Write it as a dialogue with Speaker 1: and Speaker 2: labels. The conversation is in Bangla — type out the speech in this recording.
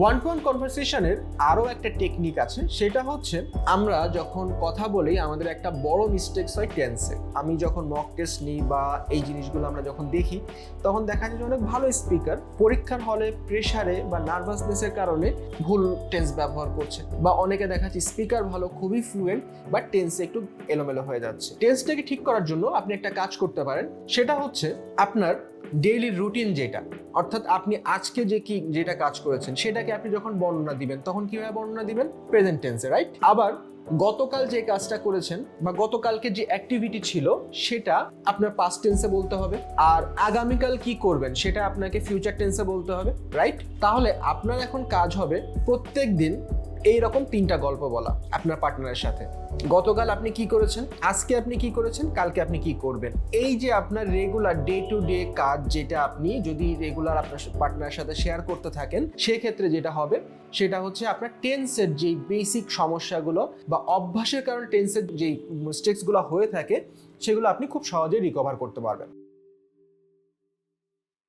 Speaker 1: ওয়ান টু ওয়ান কনভারসেশনের আরও একটা টেকনিক আছে, সেটা হচ্ছে আমরা যখন কথা বলি, আমাদের একটা বড় মিস্টেকস হয় টেন্সে আমি যখন মক টেস্ট নিই বা এই জিনিসগুলো আমরা যখন দেখি, তখন দেখা যায় যে অনেক ভালো স্পিকার পরীক্ষার হলে প্রেশারে বা নার্ভাসনেসের কারণে ভুল টেন্স ব্যবহার করছে বা অনেকে দেখা যাচ্ছে স্পিকার ভালো, খুবই ফ্লুয়েন্ট বা টেন্সে একটু এলোমেলো হয়ে যাচ্ছে। টেন্সটাকে ঠিক করার জন্য আপনি একটা কাজ করতে পারেন, সেটা হচ্ছে আপনার ডেইলি রুটিন যেটা, অর্থাৎ আপনি আজকে যে কি, যেটা কাজ করেছেন, সেটাকে আপনি যখন বর্ণনা দিবেন, তখন কীভাবে বর্ণনা দিবেন? প্রেজেন্ট টেন্সে রাইট আবার গতকাল যে কাজটা করেছেন বা গতকালকে যে অ্যাক্টিভিটি ছিল, সেটা আপনার পাস্ট টেন্সে বলতে হবে। আর আগামীকাল কি করবেন, সেটা আপনাকে ফিউচার টেন্সে বলতে হবে রাইট তাহলে আপনার এখন কাজ হবে প্রত্যেক দিন এই রকম তিনটা গল্প বলা আপনার পার্টনারের সাথে। গতকাল আপনি কি করেছেন? আজকে আপনি কি করেছেন? কালকে আপনি কি করবেন? এই যে আপনার রেগুলার ডে টু ডে কাজ যেটা আপনি যদি রেগুলার আপনার পার্টনারের সাথে শেয়ার করতে থাকেন, সেক্ষেত্রে যেটা হবে, সেটা হচ্ছে আপনার টেন্সের যেই বেসিক সমস্যাগুলো বা অভ্যাসের কারণে টেন্সের যেই মিস্টেক্সগুলো হয়ে থাকে, সেগুলো আপনি খুব সহজেই রিকভার করতে পারবেন।